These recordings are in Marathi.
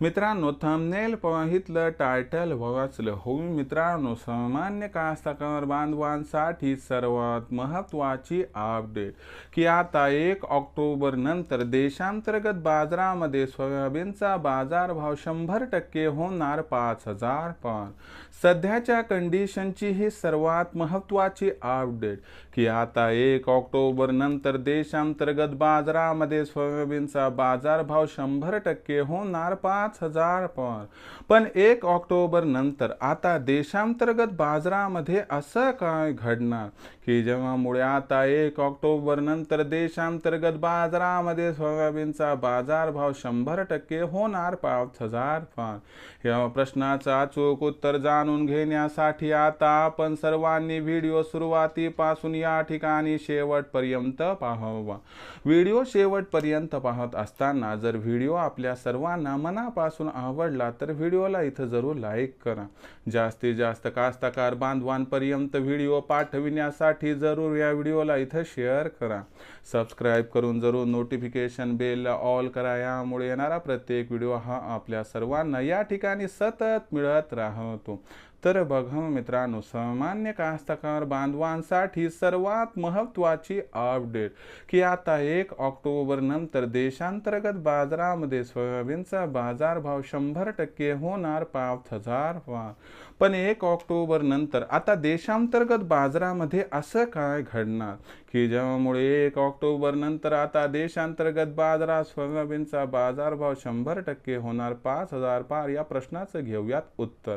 मित्रांनो थंबनेल पाहितलं टायटल वाचलं. हो मित्रांनो सामान्य कास्तकार बांधवांसाठी सर्वात महत्त्वाची अपडेट की आता एक ऑक्टोबर नंतर देशांतर्गत बाजारामध्ये सोयाबीनचा बाजारभाव शंभर टक्के होणार पाच हजार पार सध्याच्या कंडिशनची ही सर्वात महत्त्वाची अपडेट की आता एक ऑक्टोबर नंतर देशांतर्गत बाजारामध्ये सोयाबीनचा बाजारभाव शंभर टक्के होणार पाच हजार पण. पण एक ऑक्टोबर नंतर आता देशांतर्गत बाजारामध्ये असं काय घडणार? की जेव्हामुळे आता एक ऑक्टोबर नंतर देशांतर्गत बाजारामध्ये सोयाबीनचा बाजारभाव शंभर टक्के होणार पाच हजार पण. या प्रश्नाचं अचूक उत्तर जाणून घेण्यासाठी आता आपण सर्वांनी व्हिडिओ सुरुवातीपासून या ठिकाणी शेवटपर्यंत पाहावा. व्हिडिओ शेवटपर्यंत पाहत असताना जर व्हिडिओ आपल्या सर्वांना मनापासून आवडला तर व्हिडिओला इथं जरूर लाईक करा. जास्तीत जास्त कास्तकार बांधवांपर्यंत व्हिडिओ पाठविण्यासाठी जरूर या व्हिडिओला इथं शेअर करा. सबस्क्राईब करून जरूर नोटिफिकेशन बेलला ऑल करा. यामुळे येणारा प्रत्येक व्हिडिओ हा आपल्या सर्वांना या ठिकाणी सतत मिळत राहतो. तर बघा मित्रांनो सामान्य कास्तकार बांधवांसाठी सर्वात महत्त्वाची अपडेट की आता एक ऑक्टोबर नंतर देशांतर्गत बाजारामध्ये सोयाबीनचा बाजारभाव शंभर टक्के होणार पाच हजार पण एक ऑक्टोबर नंतर आता देशांतर्गत बाजारामध्ये असं काय घडणार? की ज्यामुळे एक ऑक्टोबर नंतर आता देशांतर्गत बाजारात सोयाबीनचा बाजारभाव शंभर टक्के होणार. पाच हजार पार या प्रश्नाचं घेऊयात उत्तर.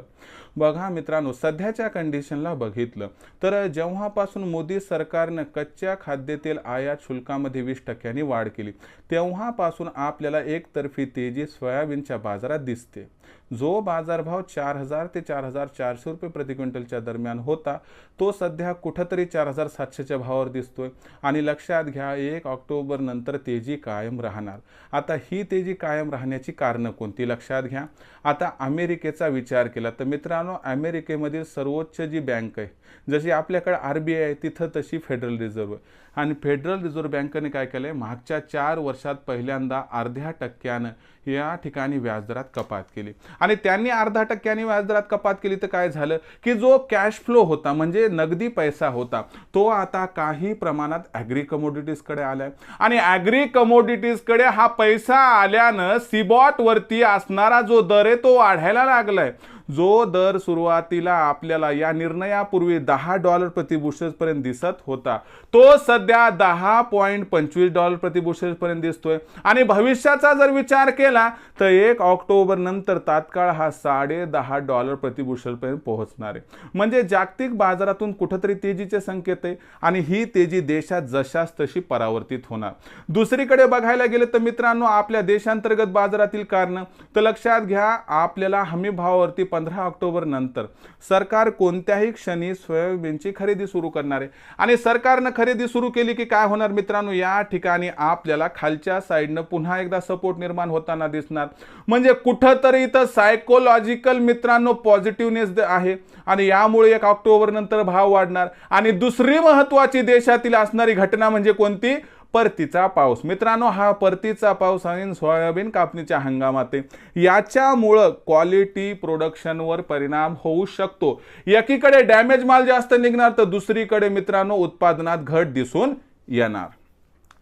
बघा मित्रांनो सध्याच्या कंडिशनला बघितलं तर जेव्हापासून मोदी सरकारनं कच्च्या खाद्यतेल आयात शुल्कामध्ये वीस टक्क्यांनी वाढ केली तेव्हापासून आपल्याला एकतर्फी तेजी सोयाबीनच्या बाजारात दिसते. जो बाजारभाव चार हजार ते चार हजार चारशे रुपये प्रति क्विंटलच्या दरम्यान होता तो सध्या कुठंतरी चार हजार सातशेच्या भावावर दिसतो आहे आणि लक्षात घ्या एक ऑक्टोबरनंतर तेजी कायम राहणार. आता ही तेजी कायम राहण्याची कारणं कोणती? लक्षात घ्या. आता अमेरिकेचा विचार केला तर मित्रांनो अमेरिकेमधील सर्वोच्च जी बँक आहे जशी आपल्याकडे आर बी आय आहे तिथं तशी फेडरल रिझर्व्ह आहे. आणि फेडरल रिझर्व्ह बँकेने काय केलं आहे मागच्या चार वर्षात पहिल्यांदा अर्ध्या टक्क्यानं या ठिकाणी व्याजदरात कपात केली. आणि त्यांनी अर्धा टक्क्यांनी व्याजदरात कपात केली तर काय झालं? की जो कॅश फ्लो होता म्हणजे नगदी पैसा होता तो आता काही प्रमाणात ॲग्री कमोडिटीजकडे आलाय. आणि ॲग्री कमोडिटीजकडे हा पैसा आल्यानं सिबॉटवरती असणारा जो दर आहे तो वाढायला लागलाय. जो दर सुरुवातीला आपल्याला या निर्णयापूर्वी दहा डॉलर प्रतिबुशेसपर्यंत दिसत होता तो सध्या दहा पॉईंट पंचवीस डॉलर प्रतिबुशेसपर्यंत दिसतोय. आणि भविष्याचा जर विचार केला तर एक ऑक्टोबर नंतर तात्काळ हा साडे दहा डॉलर प्रतिबुशेलपर्यंत पोहोचणार आहे. म्हणजे जागतिक बाजारातून कुठंतरी तेजीचे संकेत आहे आणि ही तेजी देशात जशास तशी परावर्तित होणार. दुसरीकडे बघायला गेले तर मित्रांनो आपल्या देशांतर्गत बाजारातील कारण तर लक्षात घ्या आपल्याला हमी भावावरती पंधरा ऑक्टोबर नंतर सरकार कोणत्याही क्षणी सोयाबीनची खरेदी सुरू करणार आहे. आणि सरकारनं खरेदी सुरू केली की काय होणार मित्रांनो? या ठिकाणी आपल्याला खालच्या साईडनं पुन्हा एकदा सपोर्ट निर्माण होताना दिसणार. म्हणजे कुठंतरी इथं सायकोलॉजिकल मित्रांनो पॉझिटिव्हनेस आहे. आणि यामुळे एक ऑक्टोबर नंतर भाव वाढणार. आणि दुसरी महत्वाची देशातील असणारी घटना म्हणजे कोणती? परतीचा पाऊस. मित्रांनो हा परतीचा पाऊस आणि सोयाबीन कापणीच्या हंगामात आहे. याच्यामुळं क्वालिटी प्रोडक्शनवर परिणाम होऊ शकतो. एकीकडे डॅमेज माल जास्त निघणार तर दुसरीकडे मित्रांनो उत्पादनात घट दिसून येणार.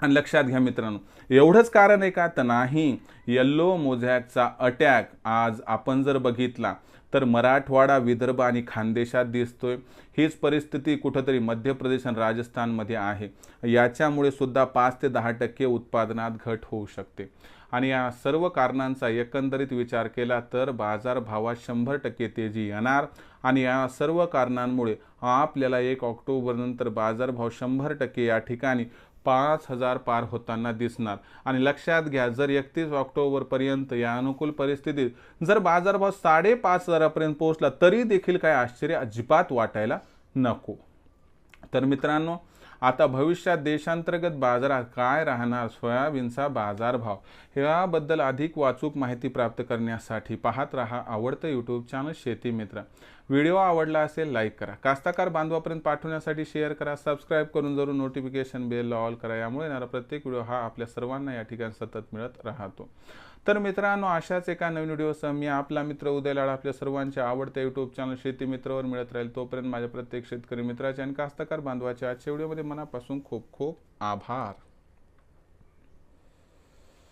आणि लक्षात घ्या मित्रांनो एवढंच कारण आहे का? तर नाही. यल्लो मोझॅकचा अटॅक आज आपण जर बघितला तर मराठवाडा विदर्भ आणि खानदेशात दिसतोय. हीच परिस्थिती कुठंतरी मध्य प्रदेश आणि राजस्थानमध्ये आहे. याच्यामुळे सुद्धा पाच ते दहा टक्के उत्पादनात घट होऊ शकते. आणि या सर्व कारणांचा एकंदरीत विचार केला तर बाजारभावात शंभर टक्के तेजी येणार. आणि या सर्व कारणांमुळे आपल्याला एक ऑक्टोबरनंतर बाजारभाव शंभर टक्के या ठिकाणी पाच हजार पार होताना दिसणार. आणि लक्षात घ्या जर एकतीस ऑक्टोबरपर्यंत या अनुकूल परिस्थितीत जर बाजारभाव साडेपाच हजारापर्यंत पोहोचला तरी देखील काय आश्चर्य अजिबात वाटायला नको. तर मित्रांनो आता भविष्यात देशांतर्गत बाजारात काय राहणार? सोयाबीनचा बाजारभाव ह्याबद्दल अधिक वाचूक माहिती प्राप्त करण्यासाठी पाहत रहा आवडतं यूट्यूब चॅनल शेती मित्र. व्हिडिओ आवडला असेल लाईक करा. कास्ताकार बांधवापर्यंत पाठवण्यासाठी शेअर करा. सबस्क्राईब करून जरूर नोटिफिकेशन बेल ऑल करा. यामुळे येणारा प्रत्येक व्हिडिओ हा आपल्या सर्वांना या ठिकाणी सतत मिळत राहतो. तर मित्रांनो अशाच एका नवीन व्हिडिओसह मी आपला मित्र उदय लाड आपल्या सर्वांच्या आवडत्या युट्यूब चॅनल शेती मित्रावर मिळत राहील. तोपर्यंत माझ्या प्रत्येक शेतकरी मित्राचे आणि कास्तकार बांधवाचे आजच्या व्हिडिओमध्ये मनापासून खूप खूप आभार.